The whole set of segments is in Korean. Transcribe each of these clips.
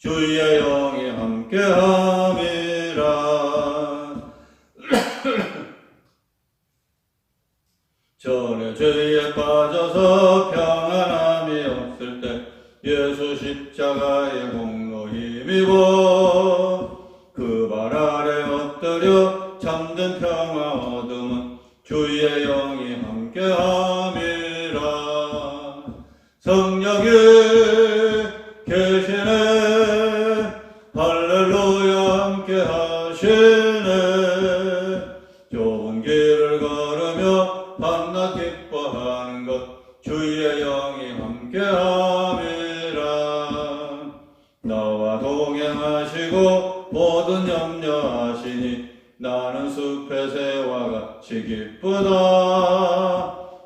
주의 영이 함께함이라. 전에 죄에 빠져서 평안함이 없을 때 예수 십자가의 공로 힘입어 그 발 아래 엎드려 잠든 평화 어둠은 주의 영이 함께함. 같이 기쁘다.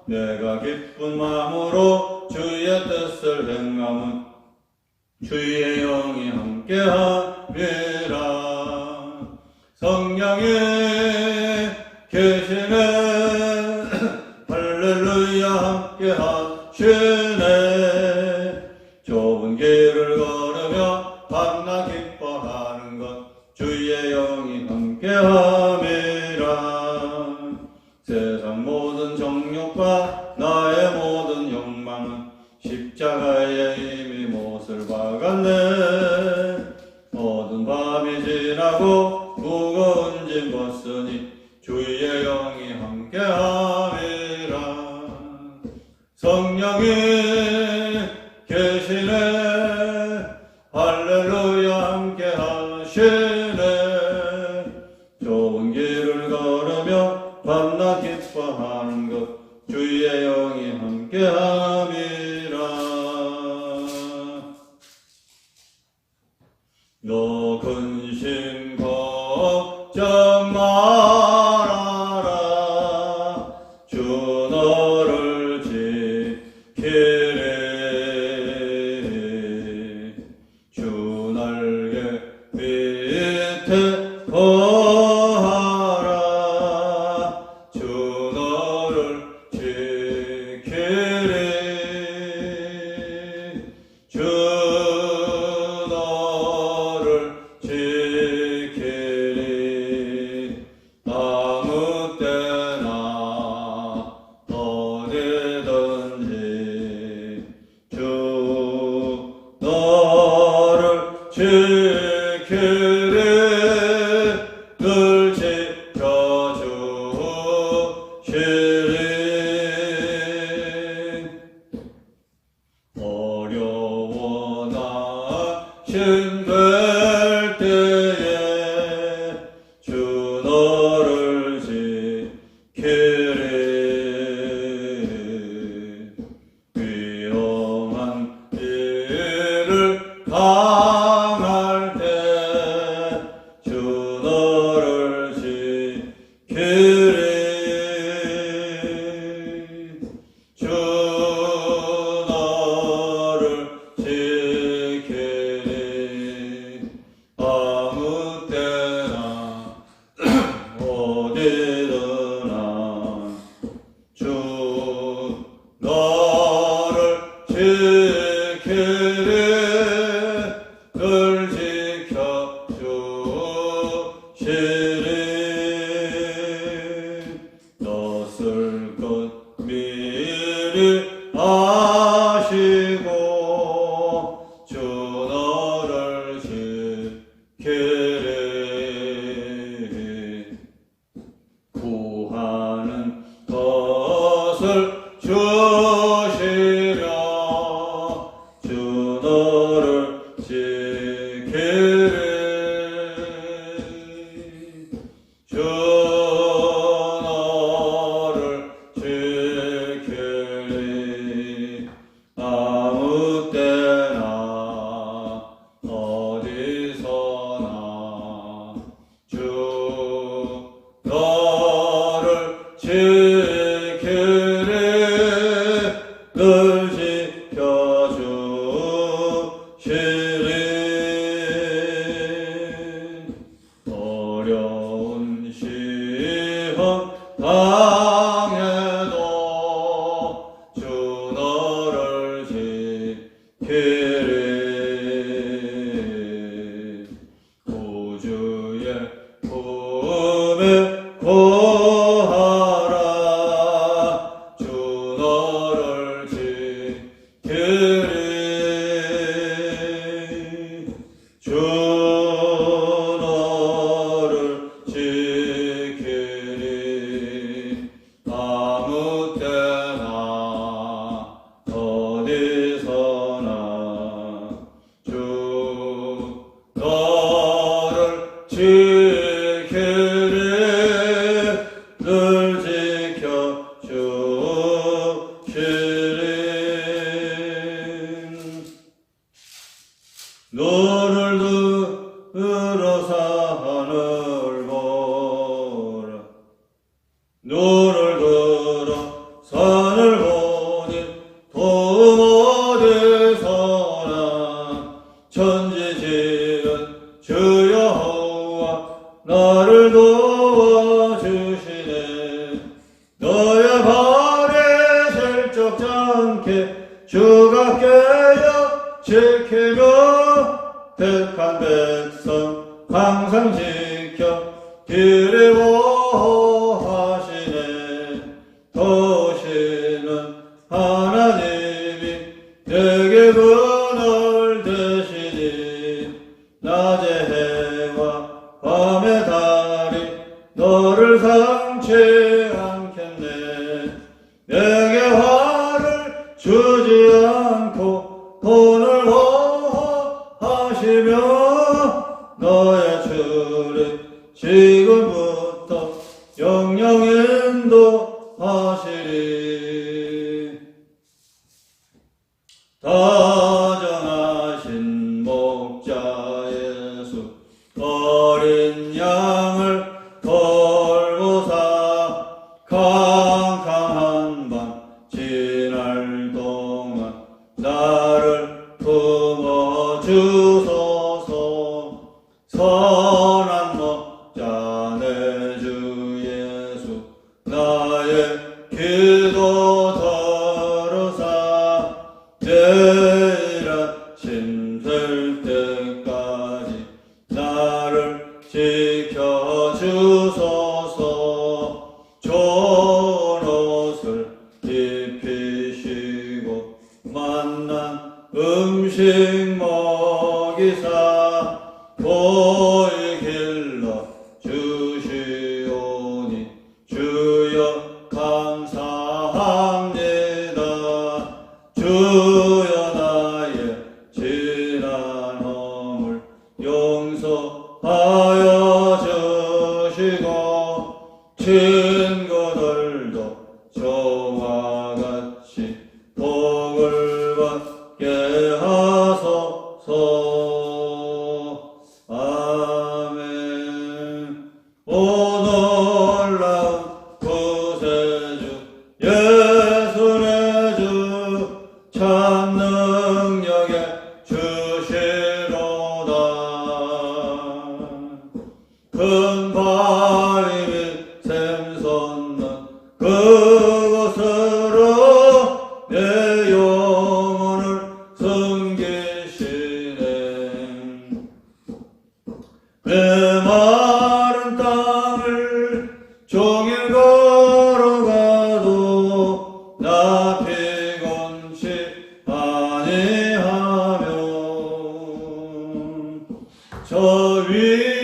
내가 기쁜 마음으로 주의 뜻을 행함은 주의 영이 함께하며 지켜 어 গদর 저위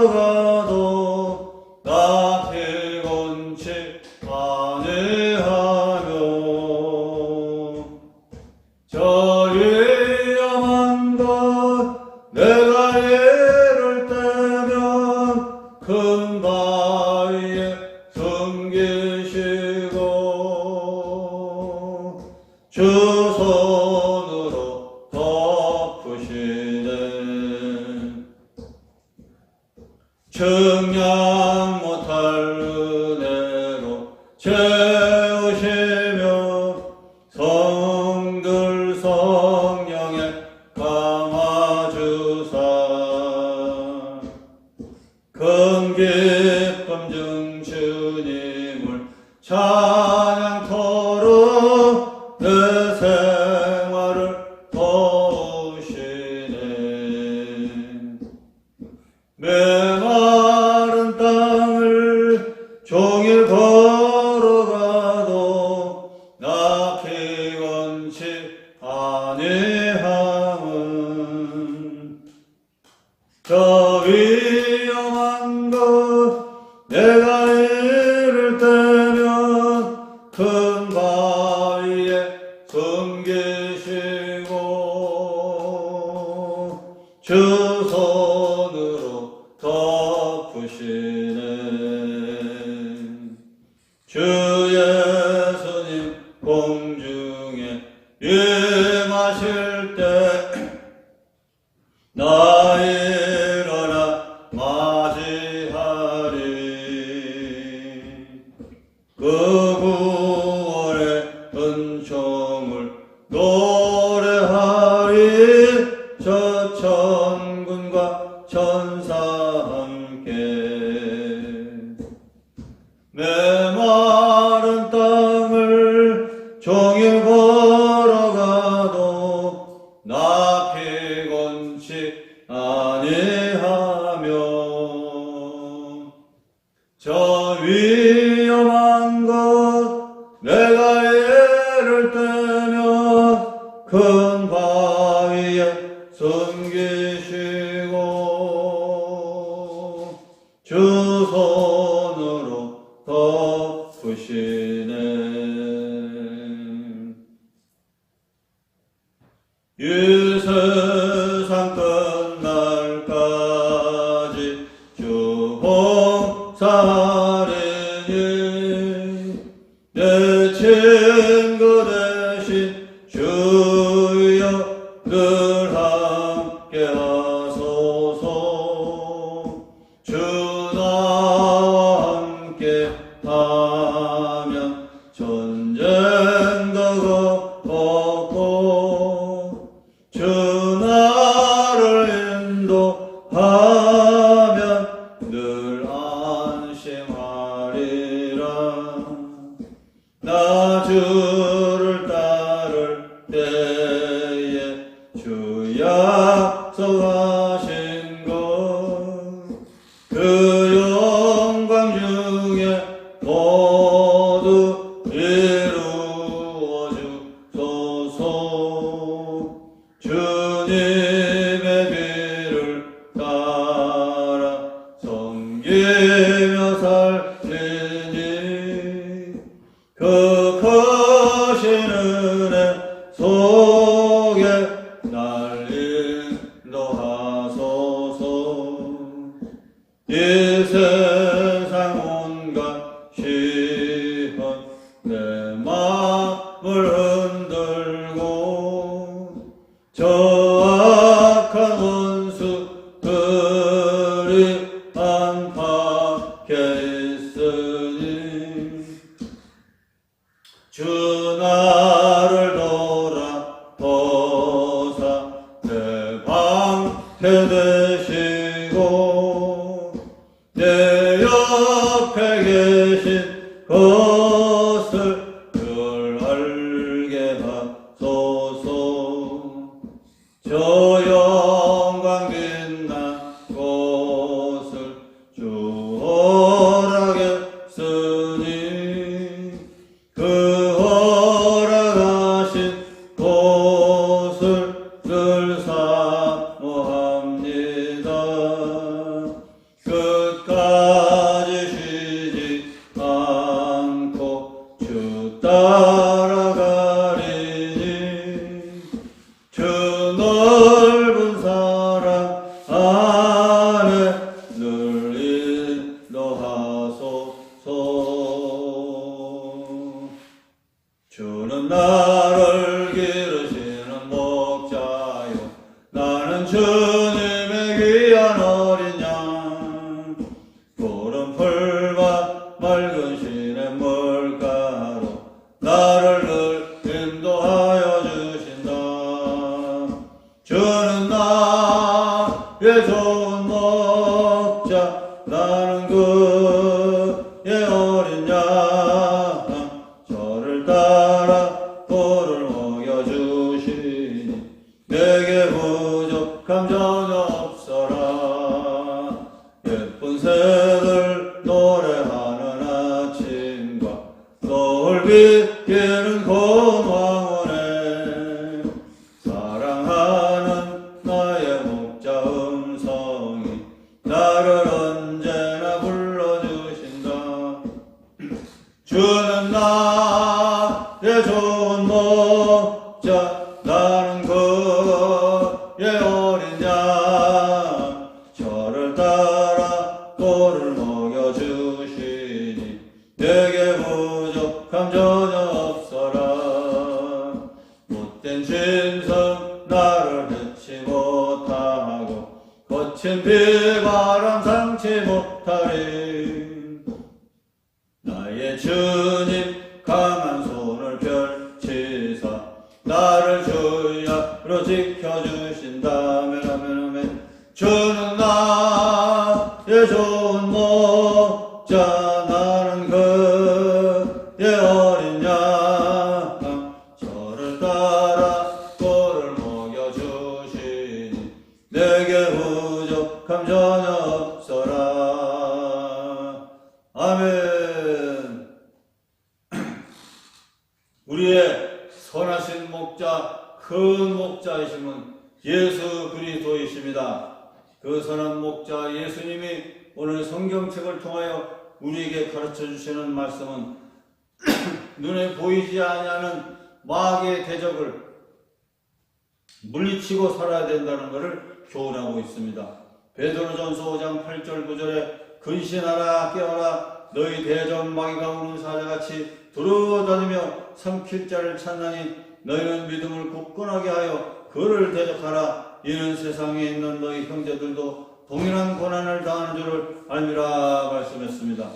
Oh. 그 나는 주는 나의 좋 부족함 전혀 없어라 아멘 우리의 선하신 목자 큰 목자이심은 예수 그리스도이십니다. 그 선한 목자 예수님이 오늘 성경책을 통하여 우리에게 가르쳐 주시는 말씀은 눈에 보이지 아니하는 마귀의 대적을 물리치고 살아야 된다는 것을 교훈하고 있습니다. 베드로전서 5장 8절 9절에 근신하라 깨어라 너희 대적 마귀가 우는 사자같이 돌아다니며 삼킬 자를 찾나니 너희는 믿음을 굳건하게 하여 그를 대적하라 이는 세상에 있는 너희 형제들도 동일한 고난을 당하는 줄을 알미라 말씀했습니다.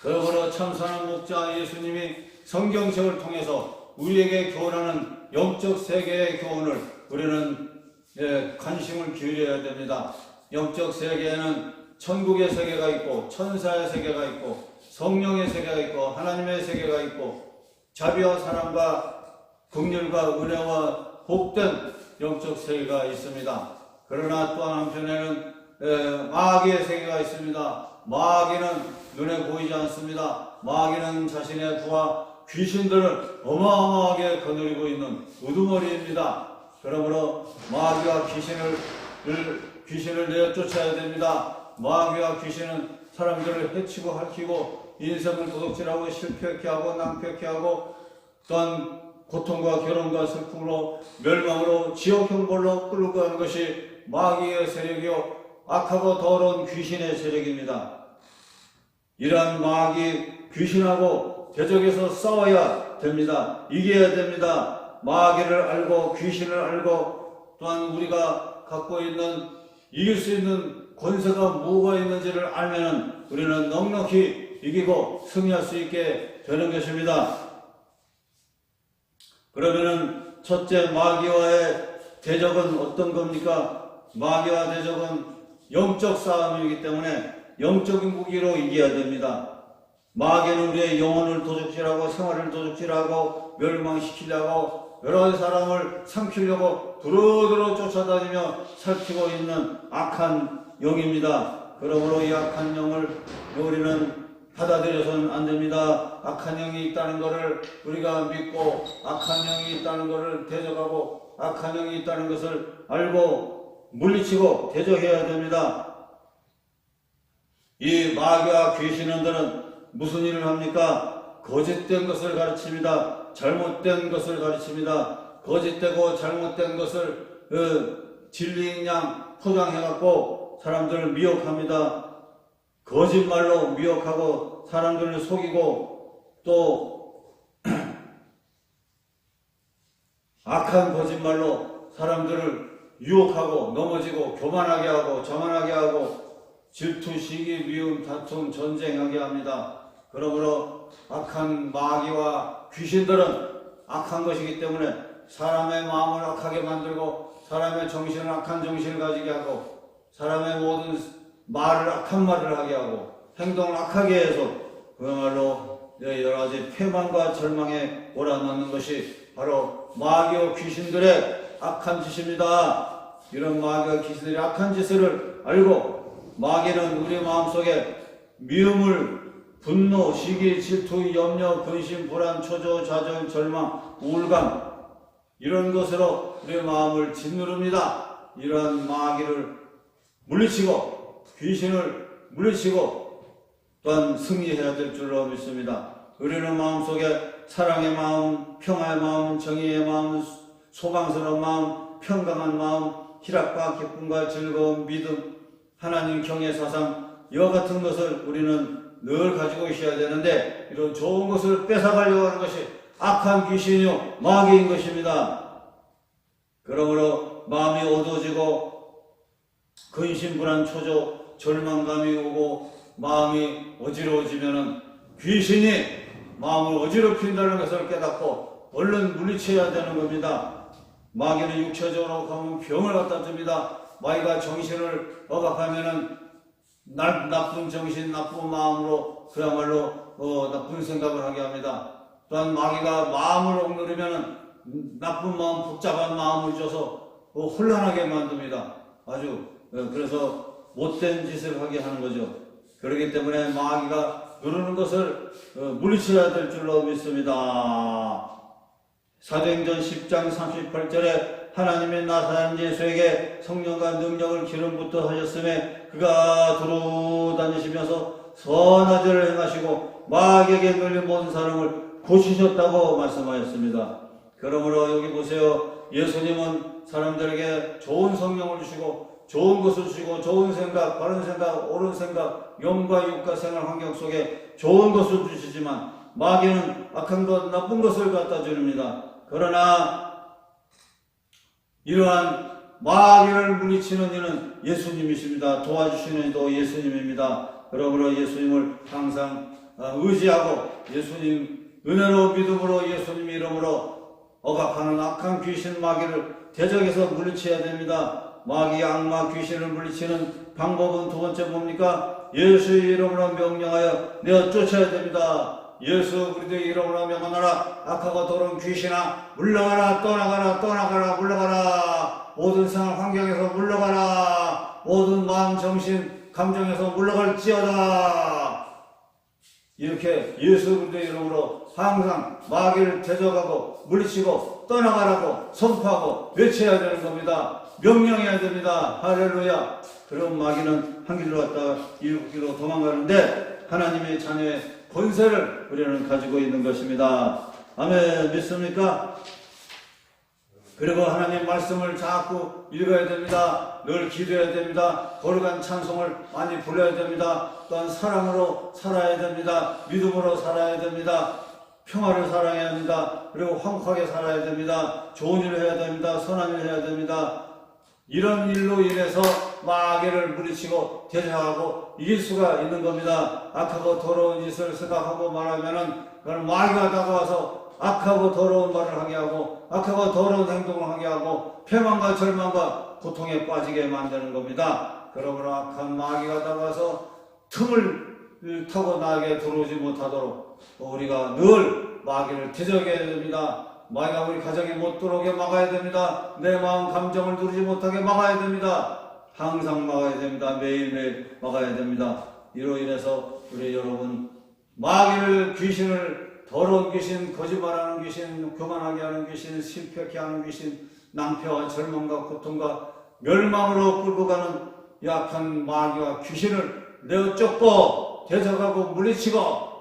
그러므로 참선한 목자 예수님이 성경책을 통해서 우리에게 교훈하는 영적 세계의 교훈을 우리는 예, 관심을 기울여야 됩니다. 영적 세계에는 천국의 세계가 있고 천사의 세계가 있고 성령의 세계가 있고 하나님의 세계가 있고 자비와 사랑과 긍휼과 은혜와 복된 영적 세계가 있습니다. 그러나 또 한편에는 에, 마귀의 세계가 있습니다. 마귀는 눈에 보이지 않습니다. 마귀는 자신의 부하 귀신들을 어마어마하게 거느리고 있는 우두머리입니다. 그러므로 마귀와 귀신을 귀신을 내쫓아야 됩니다. 마귀와 귀신은 사람들을 해치고 핥히고 인생을 도둑질하고 실패케 하고 낭패케 하고 또한 고통과 결혼과 슬픔으로 멸망으로 지옥 형벌로 끌고 가는 것이 마귀의 세력이요 악하고 더러운 귀신의 세력입니다. 이러한 마귀 귀신하고 대적에서 싸워야 됩니다. 이겨야 됩니다. 마귀를 알고 귀신을 알고 또한 우리가 갖고 있는 이길 수 있는 권세가 뭐가 있는지를 알면 우리는 넉넉히 이기고 승리할 수 있게 되는 것입니다. 그러면은 첫째 마귀와의 대적은 어떤 겁니까? 마귀와 대적은 영적 싸움이기 때문에 영적인 무기로 이겨야 됩니다. 마귀는 우리의 영혼을 도둑질하고 생활을 도둑질하고 멸망시키려고 여러 사람을 삼키려고 두루두루 쫓아다니며 살피고 있는 악한 영입니다. 그러므로 이 악한 영을 우리는 받아들여서는 안 됩니다. 악한 영이 있다는 것을 우리가 믿고 악한 영이 있다는 것을 대적하고 악한 영이 있다는 것을 알고 물리치고 대적해야 됩니다. 이 마귀와 귀신들은 무슨 일을 합니까? 거짓된 것을 가르칩니다. 잘못된 것을 가르칩니다. 거짓되고 잘못된 것을 어, 진리인 양 포장해갖고 사람들을 미혹합니다. 거짓말로 미혹하고 사람들을 속이고 또 악한 거짓말로 사람들을 유혹하고 넘어지고 교만하게 하고 저만하게 하고 질투, 시기, 미움, 다툼, 전쟁하게 합니다. 그러므로 악한 마귀와 귀신들은 악한 것이기 때문에 사람의 마음을 악하게 만들고 사람의 정신을 악한 정신을 가지게 하고 사람의 모든 말을 악한 말을 하게 하고 행동을 악하게 해서 그야말로 여러 가지 패망과 절망에 몰아넣는 것이 바로 마귀와 귀신들의 악한 짓입니다. 이런 마귀와 귀신들의 악한 짓을 알고 마귀는 우리 마음속에 미움을 분노, 시기, 질투, 염려, 근심, 불안, 초조, 좌절, 절망, 우울감 이런 것으로 우리의 마음을 짓누릅니다. 이러한 마귀를 물리치고 귀신을 물리치고 또한 승리해야 될 줄로 믿습니다. 우리는 마음속에 사랑의 마음, 평화의 마음, 정의의 마음, 소망스러운 마음, 평강한 마음, 희락과 기쁨과 즐거움, 믿음, 하나님 경외 사상 이와 같은 것을 우리는 늘 가지고 있어야 되는데 이런 좋은 것을 뺏어가려고 하는 것이 악한 귀신이요 마귀인 것입니다. 그러므로 마음이 어두워지고 근심 불안 초조 절망감이 오고 마음이 어지러워지면은 귀신이 마음을 어지럽힌다는 것을 깨닫고 얼른 물리쳐야 되는 겁니다. 마귀는 육체적으로 가면 병을 갖다 줍니다. 마귀가 정신을 억압하면은 나, 나쁜 정신, 나쁜 마음으로 그야말로 어, 나쁜 생각을 하게 합니다. 또한 마귀가 마음을 억누르면은 나쁜 마음, 복잡한 마음을 줘서 어, 혼란하게 만듭니다. 아주 어, 그래서 못된 짓을 하게 하는 거죠. 그렇기 때문에 마귀가 누르는 것을 어, 물리쳐야 될 줄로 믿습니다. 사도행전 10장 38절에 하나님의 나사렛 예수에게 성령과 능력을 기름부터 하셨음에 그가 두루 다니시면서 선한 일을 행하시고 마귀에게 걸린 모든 사람을 고치셨다고 말씀하였습니다. 그러므로 여기 보세요. 예수님은 사람들에게 좋은 성령을 주시고 좋은 것을 주시고 좋은 생각, 바른 생각, 옳은 생각, 영과 육과 생활 환경 속에 좋은 것을 주시지만 마귀는 악한 것, 나쁜 것을 갖다 주립니다. 그러나 이러한 마귀를 물리치는 이는 예수님이십니다. 도와주시는 이도 예수님입니다. 그러므로 예수님을 항상 아, 의지하고 예수님 은혜로 믿음으로 예수님 이름으로 억압하는 악한 귀신 마귀를 대적해서 물리쳐야 됩니다. 마귀 악마 귀신을 물리치는 방법은 두 번째 뭡니까? 예수 이름으로 명령하여 내어 쫓아야 됩니다. 예수 그리스도의 이름으로 명하노라 악하고 더러운 귀신아 물러가라 떠나가라 떠나가라 물러가라 모든 생활 환경에서 물러가라 모든 마음 정신 감정에서 물러갈지어다 이렇게 예수 그리스도의 이름으로 항상 마귀를 대적하고 물리치고 떠나가라고 선포하고 외쳐야 되는 겁니다. 명령해야 됩니다. 할렐루야. 그럼 마귀는 한 길로 갔다가 일곱 길로 도망가는데 하나님의 자녀의 권세를 우리는 가지고 있는 것입니다. 아멘. 믿습니까? 그리고 하나님 말씀을 자꾸 읽어야 됩니다. 늘 기도해야 됩니다. 거룩한 찬송을 많이 불러야 됩니다. 또한 사랑으로 살아야 됩니다. 믿음으로 살아야 됩니다. 평화를 사랑해야 합니다. 그리고 화목하게 살아야 됩니다. 좋은 일을 해야 됩니다. 선한 일을 해야 됩니다. 이런 일로 인해서 마귀를 물리치고 대적하고 이길 수가 있는 겁니다. 악하고 더러운 짓을 생각하고 말하면은 그건 마귀가 다가와서 악하고 더러운 말을 하게 하고 악하고 더러운 행동을 하게 하고 패망과 절망과 고통에 빠지게 만드는 겁니다. 그러므로 악한 마귀가 다가와서 틈을 타고 나에게 들어오지 못하도록 우리가 늘 마귀를 대적해야 됩니다. 마귀가 우리 가정에 못 들어오게 막아야 됩니다. 내 마음 감정을 누르지 못하게 막아야 됩니다. 항상 막아야 됩니다. 매일매일 막아야 됩니다. 이로 인해서 우리 여러분 마귀를 귀신을 더러운 귀신, 거짓말하는 귀신, 교만하게 하는 귀신, 실패케 하는 귀신, 낭패와 절망과 고통과 멸망으로 끌고 가는 약한 마귀와 귀신을 내어 쫓고 대적하고 물리치고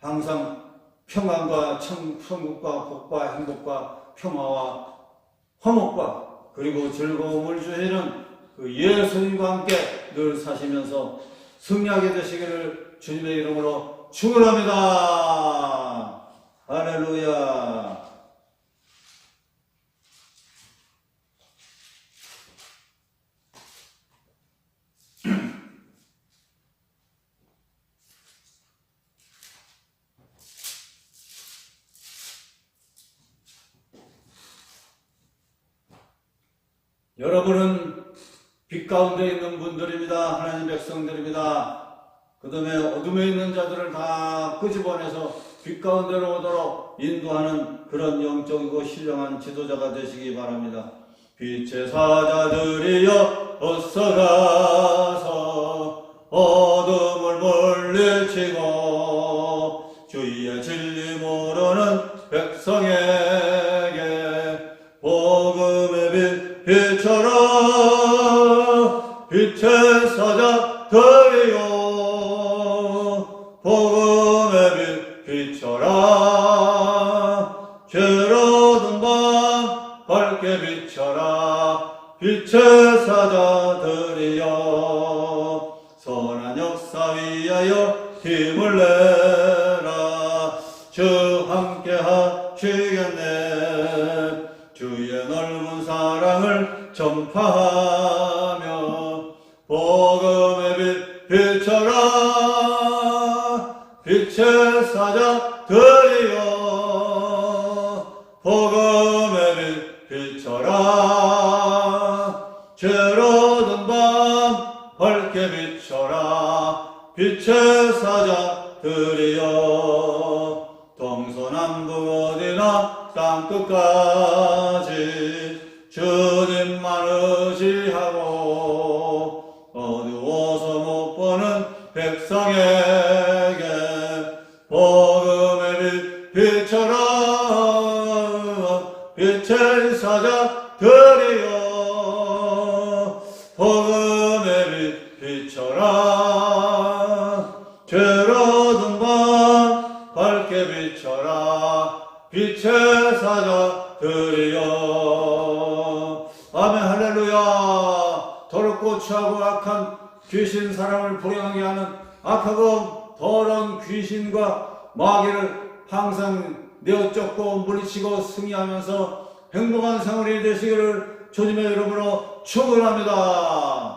항상 평안과 천, 천국과 복과 행복과 평화와 화목과 그리고 즐거움을 주시는 그 예수님과 함께 늘 사시면서 승리하게 되시기를 주님의 이름으로 축원합니다. 할렐루야. 여러분은 빛 가운데 있는 분들입니다. 하나님 백성들입니다. 그 다음에 어둠에 있는 자들을 다 끄집어내서 빛 가운데로 오도록 인도하는 그런 영적이고 신령한 지도자가 되시기 바랍니다. 빛의 사자들이여 어서 가서 어둠을 물리치고 주의 진리 모르는 백성에게 복음의 빛 비춰라 빛의 사자 어디나 땅 끝까지 주님만 의지하고 더럽고 추하고 악한 귀신 사람을 불행하게 하는 악하고 더러운 귀신과 마귀를 항상 내어 쫓고 물리치고 승리하면서 행복한 생활이 되시기를 주님의 이름으로 축원합니다.